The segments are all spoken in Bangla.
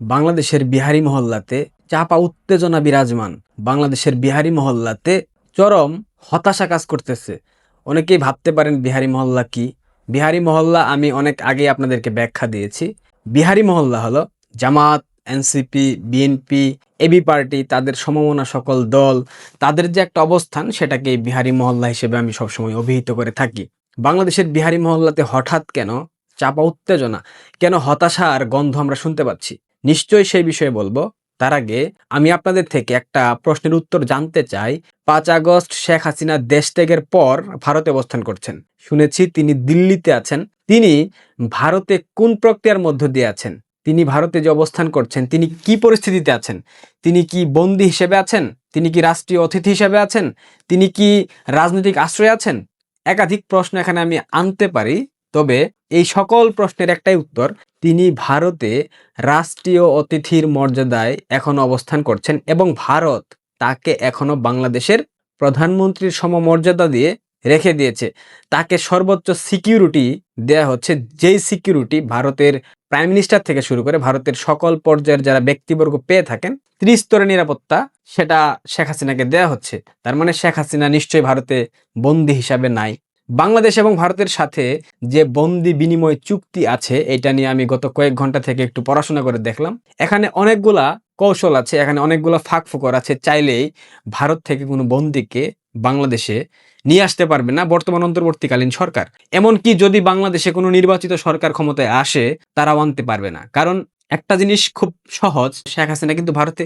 বাংলাদেশের বিহারি মহল্লাতে চাপা উত্তেজনা বিরাজমান। বাংলাদেশের বিহারি মহল্লাতে চরম হতাশা কাজ করতেছে। অনেকেই ভাবতে পারেন, বিহারি মহল্লা কি? বিহারি মহল্লা আমি অনেক আগে আপনাদেরকে ব্যাখ্যা দিয়েছি। বিহারি মহল্লা হলো Jamaat, NCP, BNP, AB party, তাদের সমমনা সকল দল। তাদের যে একটা অবস্থান সেটাকে বিহারি মহল্লা হিসেবে আমি সবসময় অভিহিত করে থাকি। বাংলাদেশের বিহারি মহল্লাতে হঠাৎ কেন চাপা উত্তেজনা, কেন হতাশা আর গন্ধ আমরা শুনতে পাচ্ছি? নিশ্চয়ই সেই বিষয়ে বলব। তার আগে আমি আপনাদের থেকে একটা প্রশ্নের উত্তর জানতে চাই। পাঁচ আগস্ট শেখ হাসিনা দেশ ত্যাগের পর ভারতে অবস্থান করছেন। শুনেছি তিনি দিল্লিতে আছেন। তিনি ভারতে কোন প্রক্রিয়ার মধ্য দিয়ে আছেন? তিনি ভারতে যে অবস্থান করছেন, তিনি কি পরিস্থিতিতে আছেন? তিনি কি বন্দী হিসেবে আছেন? তিনি কি রাষ্ট্রীয় অতিথি হিসেবে আছেন? তিনি কি রাজনৈতিক আশ্রয়ে আছেন? একাধিক প্রশ্ন এখানে আমি আনতে পারি, তবে এই সকল প্রশ্নের একটাই উত্তর তিনি ভারতে রাষ্ট্রীয় অতিথির মর্যাদায় এখন অবস্থান করছেন এবং ভারত তাকে এখনও বাংলাদেশের প্রধানমন্ত্রীর সমমর্যাদা দিয়ে রেখে দিয়েছে। তাকে সর্বোচ্চ সিকিউরিটি দেয়া হচ্ছে, যেই সিকিউরিটি ভারতের প্রাইম মিনিস্টার থেকে শুরু করে ভারতের সকল পর্যায়ের যারা ব্যক্তিবর্গ পেয়ে থাকেন, ত্রিস্তরের নিরাপত্তা সেটা শেখ হাসিনাকে দেয়া হচ্ছে। তার মানে শেখ হাসিনা নিশ্চয়ই ভারতে বন্দী হিসাবে নাই। বাংলাদেশ এবং ভারতের সাথে যে বন্দি বিনিময় চুক্তি আছে, এটা নিয়ে আমি গত কয়েক ঘণ্টা থেকে একটু পড়াশোনা করে দেখলাম। এখানে অনেকগুলা কৌশল আছে, এখানে অনেকগুলো ফাঁক ফোকর আছে, চাইলেই ভারত থেকে কোনো বন্দিকে বাংলাদেশে নিয়ে আসতে পারবে না বর্তমান অন্তর্বর্তীকালীন সরকার। এমনকি যদি বাংলাদেশে কোনো নির্বাচিত সরকার ক্ষমতায় আসে, তারাও আনতে পারবে না। কারণ একটা জিনিস খুব সহজ, শেখ হাসিনা কিন্তু ভারতে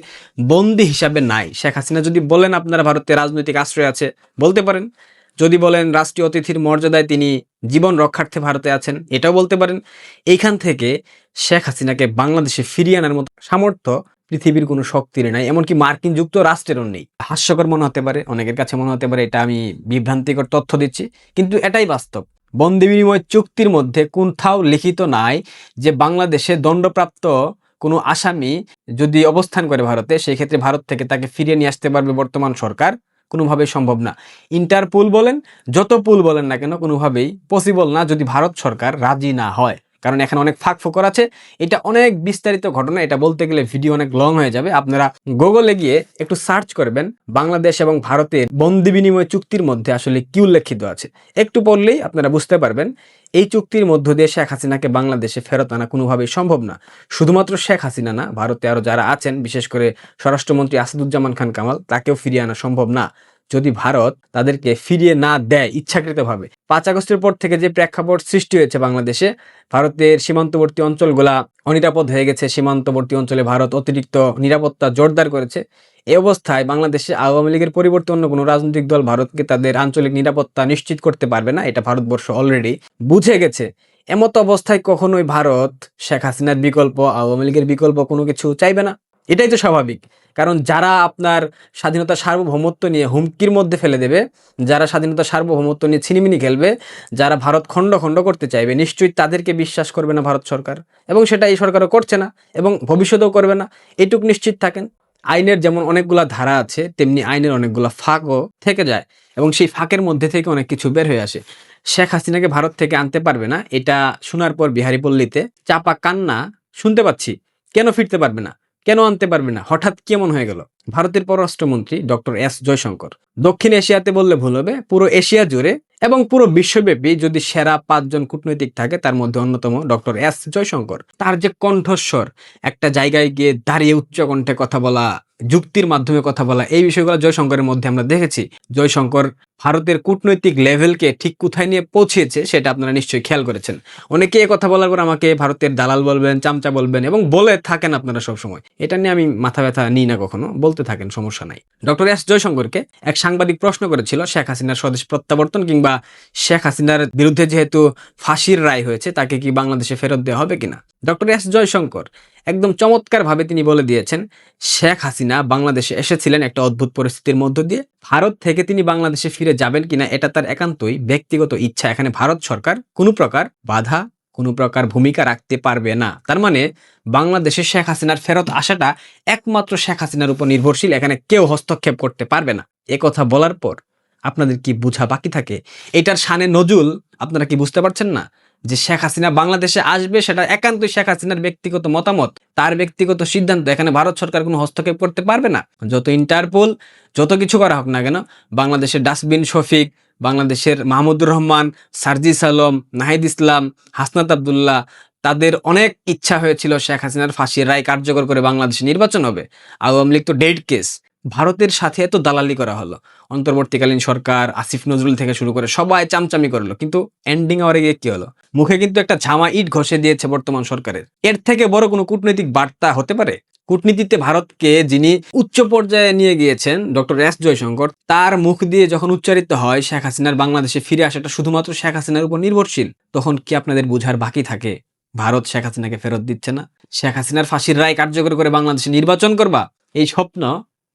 বন্দি হিসাবে নাই। শেখ হাসিনা যদি বলেন আপনারা ভারতে রাজনৈতিক আশ্রয় আছে, বলতে পারেন। যদি বলেন রাষ্ট্রীয় অতিথির মর্যাদায় তিনি জীবন রক্ষার্থে ভারতে আছেন, এটাও বলতে পারেন, এইখান থেকে শেখ হাসিনাকে বাংলাদেশে ফিরিয়ে আনার মতো সামর্থ্য পৃথিবীর কোনো শক্তির নাই, এমনকি মার্কিন যুক্তরাষ্ট্রেরও নেই। হাস্যকর মনে হতে পারে, অনেকের কাছে মনে হতে পারে এটা আমি বিভ্রান্তিকর তথ্য দিচ্ছি, কিন্তু এটাই বাস্তব। বন্দি বিনিময় চুক্তির মধ্যে কোনথাও লিখিত নাই যে বাংলাদেশে দণ্ডপ্রাপ্ত কোনো আসামি যদি অবস্থান করে ভারতে, সেই ক্ষেত্রে ভারত থেকে তাকে ফিরিয়ে নিয়ে আসতে পারবে বর্তমান সরকার। কোনোভাবেই সম্ভব না। ইন্টারপুল বলেন, যত পুল বলেন না কেন কোনোভাবেই পসিবল না যদি ভারত সরকার রাজি না হয়। কারণ এখানে অনেক ফাঁক ফোকর আছে। এটা অনেক বিস্তারিত ঘটনা, এটা বলতে গেলে ভিডিও অনেক লং হয়ে যাবে। আপনারা গুগলে গিয়ে একটু সার্চ করবেন বাংলাদেশ এবং ভারতের বন্দি বিনিময় চুক্তির মধ্যে আসলে কি উল্লেখিত আছে। একটু পড়লেই আপনারা বুঝতে পারবেন, এই চুক্তির মধ্য দিয়ে শেখ হাসিনাকে বাংলাদেশে ফেরত আনা কোনোভাবেই সম্ভব না। শুধুমাত্র শেখ হাসিনা না, ভারতে আরও যারা আছেন, বিশেষ করে স্বরাষ্ট্রমন্ত্রী আসাদুজ্জামান খান কামাল, তাকেও ফিরিয়ে আনা সম্ভব না। যদি ভারত তাদেরকে ফিরিয়ে না দেয় ইচ্ছাকৃতভাবে। পাঁচ আগস্টের পর থেকে যে প্রেক্ষাপট সৃষ্টি হয়েছে বাংলাদেশে, ভারতের সীমান্তবর্তী অঞ্চলগুলা অনিরাপদ হয়ে গেছে। সীমান্তবর্তী অঞ্চলে ভারত অতিরিক্ত নিরাপত্তা জোরদার করেছে। এ অবস্থায় বাংলাদেশে আওয়ামী লীগের পরিবর্তে অন্য কোনো রাজনৈতিক দল ভারতকে তাদের আঞ্চলিক নিরাপত্তা নিশ্চিত করতে পারবে না, এটা ভারতবর্ষ অলরেডি বুঝে গেছে। এমতো অবস্থায় কখনোই ভারত শেখ হাসিনার বিকল্প, আওয়ামী লীগের বিকল্প কোনো কিছু চাইবে না। এটাই তো স্বাভাবিক। কারণ যারা আপনার স্বাধীনতা সার্বভৌমত্ব নিয়ে হুমকির মধ্যে ফেলে দেবে, যারা স্বাধীনতা সার্বভৌমত্ব নিয়ে ছিনিমিনি খেলবে, যারা ভারত খণ্ড খণ্ড করতে চাইবে, নিশ্চয়ই তাদেরকে বিশ্বাস করবে না ভারত সরকার। এবং সেটা এই সরকারও করছে না এবং ভবিষ্যতেও করবে না। এটুক নিশ্চিত থাকেন, আইনের যেমন অনেকগুলা ধারা আছে, তেমনি আইনের অনেকগুলা ফাঁকও থেকে যায় এবং সেই ফাঁকের মধ্যে থেকে অনেক কিছু বের হয়ে আসে। শেখ হাসিনাকে ভারত থেকে আনতে পারবে না, এটা শোনার পর বিহারি পল্লীতে চাপা কান্না শুনতে পাচ্ছি, কেন ফিরতে পারবে না? কেন আনতে পারবে না? হঠাৎ কেমন হয়ে গেল? ভারতের পররাষ্ট্রমন্ত্রী ডক্টর এস জয়শঙ্কর দক্ষিণ এশিয়াতে বললে ভুল হবে, পুরো এশিয়া জুড়ে এবং পুরো বিশ্বব্যাপী যদি সেরা পাঁচজন কূটনৈতিক থাকে, তার মধ্যে অন্যতম ডক্টর এস জয়শঙ্কর। তার যে কণ্ঠস্বর, একটা জায়গায় গিয়ে দাঁড়িয়ে উচ্চকণ্ঠে কথা বলা যুক্তির মাধ্যমে কথা বলা। এই বিষয়গুলো জয়শঙ্করের মধ্যে আমরা দেখেছি। জয়শঙ্কর ভারতের কূটনৈতিক লেভেলকে ঠিক কোথায় নিয়ে পৌঁছেছে সেটা আপনারা নিশ্চয়ই খেয়াল করেছেন। অনেকে এ কথা বলার পর আমাকে ভারতের দালাল বলবেন, চামচা বলবেন এবং বলে থাকেন আপনারা সবসময়। এটা নিয়ে আমি মাথা ব্যথা নিই না কখনো, বলতে থাকেন, সমস্যা নাই। ডক্টর এস জয়শঙ্করকে এক সাংবাদিক প্রশ্ন করেছিল, শেখ হাসিনার স্বদেশ প্রত্যাবর্তন কিংবা শেখ হাসিনার বিরুদ্ধে যেহেতু ফাঁসির রায় হয়েছে, তাকে কি বাংলাদেশে ফেরত দেওয়া হবে কিনা? ডক্টর এস জয়শঙ্কর একদম চমৎকারভাবে তিনি বলে দিয়েছেন, শেখ হাসিনা বাংলাদেশে এসেছিলেন একটা অদ্ভুত পরিস্থিতির মধ্য দিয়ে। ভারত থেকে তিনি বাংলাদেশে ফিরে যাবেন কিনা এটা তার একান্তই ব্যক্তিগত ইচ্ছা। এখানে ভারত সরকার কোনো প্রকার বাধা, কোনো প্রকার ভূমিকা রাখতে পারবে না। তার মানে বাংলাদেশে শেখ হাসিনার ফেরত আসাটা একমাত্র শেখ হাসিনার উপর নির্ভরশীল। এখানে কেউ হস্তক্ষেপ করতে পারবে না। এ কথা বলার পর আপনাদের কি বোঝা বাকি থাকে? এটার সানে নজুল আপনারা কি বুঝতে পারছেন না? যে শেখ হাসিনা বাংলাদেশে আসবে, সেটা একান্তই শেখ হাসিনার ব্যক্তিগত মতামত। তার ব্যক্তিগত সিদ্ধান্ত, এখানে ভারত সরকার কোনো হস্তক্ষেপ করতে পারবে না। যত ইন্টারপোল, যত কিছু করা হোক না কেন, বাংলাদেশের ডাস্টবিন শফিক, বাংলাদেশের মাহমুদুর রহমান, সার্জিস আলম, নাহিদ ইসলাম, হাসনাত আবদুল্লাহ, তাদের অনেক ইচ্ছা হয়েছিল শেখ হাসিনার ফাঁসির রায় কার্যকর করে বাংলাদেশে নির্বাচন হবে। আওয়ামী লীগ তো ডেড কেস ভারতের সাথে এত দালালি করা হলো। অন্তর্বর্তীকালীন সরকার, আসিফ নজরুল থেকে শুরু করে সবাই চামচামি করল, কিন্তু এন্ডিং আওয়ারে গিয়ে কি হলো? মুখে কিন্তু একটা ঝামা ইট ঘষে দিয়েছে বর্তমান সরকারের। এর থেকে বড় কোনো কূটনৈতিক বার্তা হতে পারে? কূটনীতিতে ভারতকে যিনি উচ্চ পর্যায়ে নিয়ে গিয়েছেন, ডক্টর এস জয়শঙ্কর, তার মুখ দিয়ে যখন উচ্চারিত হয় শেখ হাসিনার বাংলাদেশে ফিরে আসাটা শুধুমাত্র শেখ হাসিনার উপর নির্ভরশীল, তখন কি আপনাদের বুঝার বাকি থাকে? ভারত শেখ হাসিনাকে ফেরত দিচ্ছে না? শেখ হাসিনার ফাঁসির রায় কার্যকর করে বাংলাদেশে নির্বাচন করবা? এই স্বপ্ন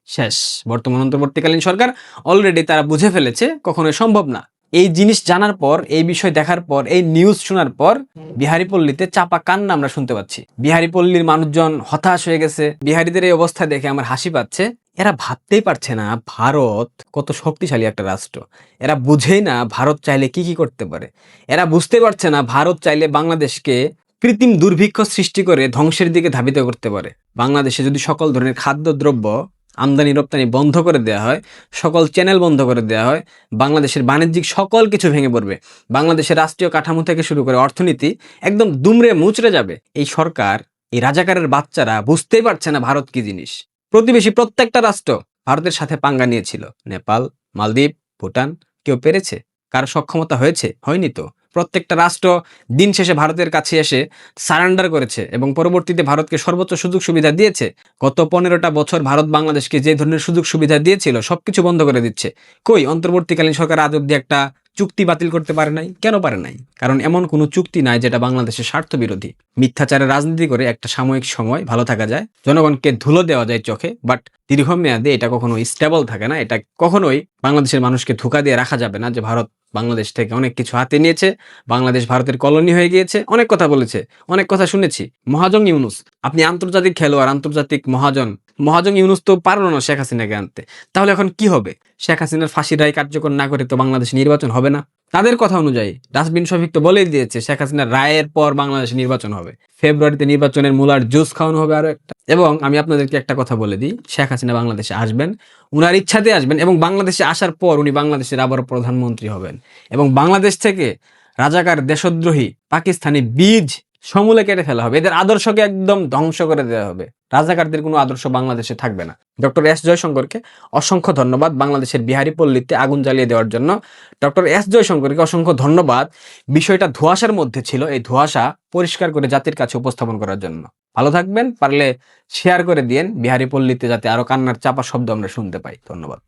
শেষ। বর্তমান অন্তর্বর্তীকালীন সরকার অলরেডি তারা বুঝে ফেলেছে কখনোই সম্ভব না। এই জিনিস জানার পর, এই বিষয় দেখার পর, এই নিউজ শোনার পর বিহারীপল্লীতে চাপা কান্না আমরা শুনতে পাচ্ছি। বিহারীপল্লীর মানুষজন হতাশ হয়ে গেছে। বিহারীদের এই অবস্থা দেখে আমার হাসি পাচ্ছে। এরা ভাবতেই পারছে না ভারত কত শক্তিশালী একটা রাষ্ট্র। এরা বুঝেই না ভারত চাইলে কি কি করতে পারে। এরা বুঝতে পারছে না ভারত চাইলে বাংলাদেশকে কৃত্রিম দুর্ভিক্ষ সৃষ্টি করে ধ্বংসের দিকে ধাবিত করতে পারে। বাংলাদেশে যদি সকল ধরনের খাদ্যদ্রব্য আমদানি রপ্তানি বন্ধ করে দেওয়া হয়, সকল চ্যানেল বন্ধ করে দেওয়া হয়, বাংলাদেশের বাণিজ্যিক সকল কিছু ভেঙে পড়বে। বাংলাদেশের রাষ্ট্রীয় কাঠামো থেকে শুরু করে অর্থনীতি একদম দুমড়ে মুচড়ে যাবে। এই সরকার, এই রাজাকারের বাচ্চারা বুঝতেই পারছে না ভারত কি জিনিস। প্রতিবেশী প্রত্যেকটা রাষ্ট্র ভারতের সাথে পাঙ্গা নিয়েছিল। নেপাল, মালদ্বীপ, ভুটান, কেউ পেরেছে? কারও সক্ষমতা হয়েছে? হয়নি তো। প্রত্যেকটা রাষ্ট্র দিন শেষে ভারতের কাছে এসে সারেন্ডার করেছে এবং পরবর্তীতে ভারতকে সর্বোচ্চ সুযোগ সুবিধা দিয়েছে। গত পনেরোটা বছর ভারত বাংলাদেশকে যে ধরনের সুযোগ সুবিধা দিয়েছিল, সবকিছু বন্ধ করে দিচ্ছে। কই, অন্তর্বর্তীকালীন সরকার আজ অব্দি একটা চুক্তি বাতিল করতে পারে নাই? কেন পারে নাই? কারণ এমন কোনো চুক্তি নাই যেটা বাংলাদেশের স্বার্থ বিরোধী মিথ্যাচারের রাজনীতি করে একটা সাময়িক সময় ভালো থাকা যায়, জনগণকে ধুলো দেওয়া যায় চোখে, বাট দীর্ঘমেয়াদে এটা কখনো স্টেবল থাকে না। এটা কখনোই বাংলাদেশের মানুষকে ধোকা দিয়ে রাখা যাবে না যে ভারত বাংলাদেশ থেকে অনেক কিছু হাতে নিয়েছে, বাংলাদেশ ভারতের কলোনি হয়ে গিয়েছে, অনেক কথা বলেছে, অনেক কথা শুনেছি। মহাজন ইউনুস, আপনি আন্তর্জাতিক খেলোয়াড়, আন্তর্জাতিক মহাজন মহাজন ইউনুস তো পারল না শেখ হাসিনাকে আনতে। তাহলে এখন কি হবে? শেখ হাসিনার ফাঁসির রায় কার্যকর না করে তো বাংলাদেশ নির্বাচন হবে না। তাদের কথা অনুযায়ী, ডাস্টবিন শফিক তো বলেই দিয়েছে, শেখ হাসিনার রায়ের পর বাংলাদেশে নির্বাচন হবে। ফেব্রুয়ারিতে নির্বাচনের মূলার জুস খাওয়ানো হবে আরও একটা। এবং আমি আপনাদেরকে একটা কথা বলে দিই, শেখ হাসিনা বাংলাদেশে আসবেন, উনার ইচ্ছাতে আসবেন এবং বাংলাদেশে আসার পর উনি বাংলাদেশের আবারও প্রধানমন্ত্রী হবেন। এবং বাংলাদেশ থেকে রাজাকার, দেশদ্রোহী, পাকিস্তানি বীজ সমূলে কেটে ফেলা হবে। এদের আদর্শকে একদম ধ্বংস করে দেওয়া হবে। রাজাকারদের কোনো আদর্শ বাংলাদেশে থাকবে না। ডক্টর এস জয়শঙ্করকে অসংখ্য ধন্যবাদ বাংলাদেশের বিহারি পল্লীতে আগুন জ্বালিয়ে দেওয়ার জন্য। ডক্টর এস জয়শঙ্করকে অসংখ্য ধন্যবাদ বিষয়টা ধোঁয়াশার মধ্যে ছিল, এই ধোঁয়াশা পরিষ্কার করে জাতির কাছে উপস্থাপন করার জন্য। ভালো থাকবেন, পারলে শেয়ার করে দিয়েন, বিহারি পল্লীতে যাতে আরও কান্নার চাপা শব্দ আমরা শুনতে পাই। ধন্যবাদ।